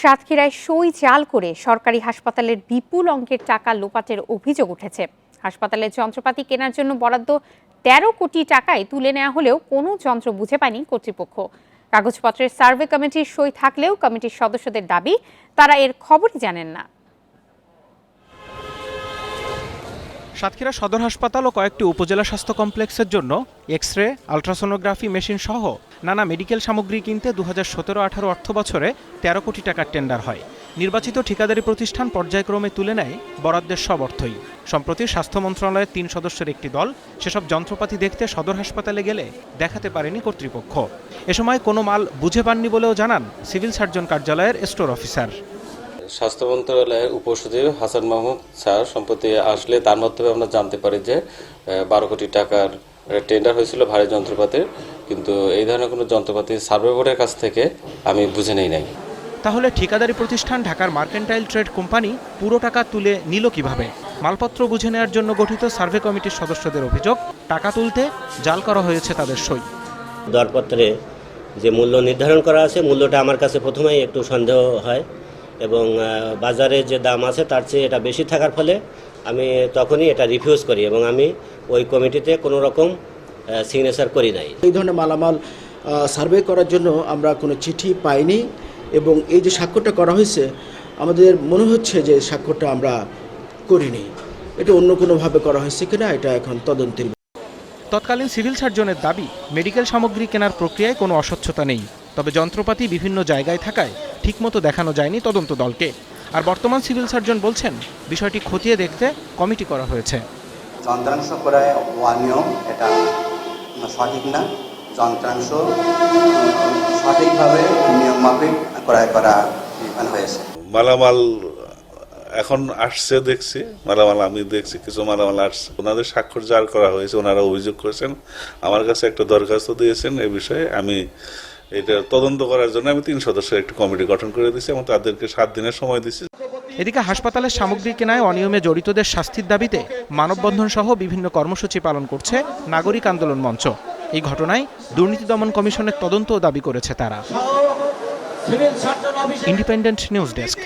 সাতক্ষীরায় সই জাল করে সরকারি হাসপাতালের বিপুল অঙ্কের টাকা লোপাটের অভিযোগ উঠেছে। হাসপাতালের যন্ত্রপাতি কেনার জন্য বরাদ্দ তেরো কোটি টাকায় তুলে নেওয়া হলেও কোনো যন্ত্র বুঝে পায়নি কর্তৃপক্ষ। কাগজপত্রের সার্ভে কমিটির সই থাকলেও কমিটির সদস্যদের দাবি, তারা এর খবরই জানেন না। সাতক্ষীরা সদর হাসপাতাল ও কয়েকটি উপজেলা স্বাস্থ্য কমপ্লেক্সের জন্য এক্স রে আলট্রাসোনোগ্রাফি মেশিন সহ নানা মেডিকেল সামগ্রী কিনতে দু হাজার সতেরো আঠারো অর্থ বছরে তেরো কোটি টাকার টেন্ডার হয়। নির্বাচিত ঠিকাদারি প্রতিষ্ঠান পর্যায়ক্রমে তুলে নেয় বরাদ্দের সব অর্থই। সম্প্রতি স্বাস্থ্য মন্ত্রণালয়ের তিন সদস্যের একটি দল সেসব যন্ত্রপাতি দেখতে সদর হাসপাতালে গেলে দেখাতে পারেনি কর্তৃপক্ষ। এ সময় কোনো মাল বুঝে পাননি বলেও জানান সিভিল সার্জন কার্যালয়ের স্টোর অফিসার। স্বাস্থ্য মন্ত্রণালয়ের উপসচিব হাসান মাহমুদ স্যার সম্প্রতি আসলে তার মাধ্যমে আমরা জানতে পারি যে বারো কোটি টাকার টেন্ডার হয়েছিল ভারী যন্ত্রপাতির কিন্তু এই ধরনের কোনো যন্ত্রপাতি সার্ভে বোর্ডের কাছ থেকে আমি বুঝে নেই নাই। তাহলে ঠিকাদারি প্রতিষ্ঠান ঢাকার মার্কেন্টাইল ট্রেড কোম্পানি পুরো টাকা তুলে নিল কীভাবে? মালপত্র বুঝে নেওয়ার জন্য গঠিত সার্ভে কমিটির সদস্যদের অভিযোগ টাকা তুলতে জাল করা হয়েছে তাদের সই। দরপত্রে যে মূল্য নির্ধারণ করা আছে মূল্যটা আমার কাছে প্রথমেই একটু সন্দেহ হয়। এবং বাজারে যে দাম আছে তার চেয়ে এটা বেশি থাকার ফলে আমি তখনই এটা রিফিউজ করি এবং আমি ওই কমিটিতে কোনো রকম সিগনেচার করি নাই। এই ধরনের মালামাল সার্ভে করার জন্য আমরা কোনো চিঠি পাইনি এবং এই যে স্বাক্ষরটা করা হয়েছে আমাদের মনে হচ্ছে যে স্বাক্ষরটা আমরা করিনি। এটা অন্য কোনোভাবে করা হয়েছে কিনা এটা এখন তদন্তের তৎকালীন সিভিল সার্জনের দাবি মেডিকেল সামগ্রী কেনার প্রক্রিয়ায় কোনো অস্বচ্ছতা নেই। তবে যন্ত্রপাতি বিভিন্ন জায়গায় থাকায় ঠিকমতো দেখানো যায়নি তদন্ত দলকে। আর বর্তমান সিভিল সার্জন বলছেন বিষয়টি খতিয়ে দেখতে কমিটি করা হয়েছে। যন্ত্রাংশ ক্রয় অনিয়ম এটা সঠিক না। যন্ত্রাংশ সঠিকভাবে নিয়ম মাফিক ক্রয় করা হয়েছে। মালামাল এখন আসছে দেখছি। মালামাল আমি দেখছি কিছু মালামাল আসছে। ওনাদের স্বাক্ষর জার করা হয়েছে ওনারা অভিযোগ করেছেন। আমার কাছে একটা দরখাস্ত দিয়েছেন এ বিষয়ে। আমি এটা তদন্ত করার জন্য আমি তিন সদস্যের একটি কমিটি গঠন করে দিয়েছি এবং তাদেরকে সাত দিনের সময় দিচ্ছি এদিকে হাসপাতালের সামগ্রী কেনায় অনিয়মে জড়িতদের শাস্তির দাবিতে মানববন্ধন সহ বিভিন্ন কর্মসূচি পালন করছে নাগরিক আন্দোলন মঞ্চ। এই ঘটনায় দুর্নীতি দমন কমিশনের তদন্তও দাবি করেছে তারা। Independent News desk.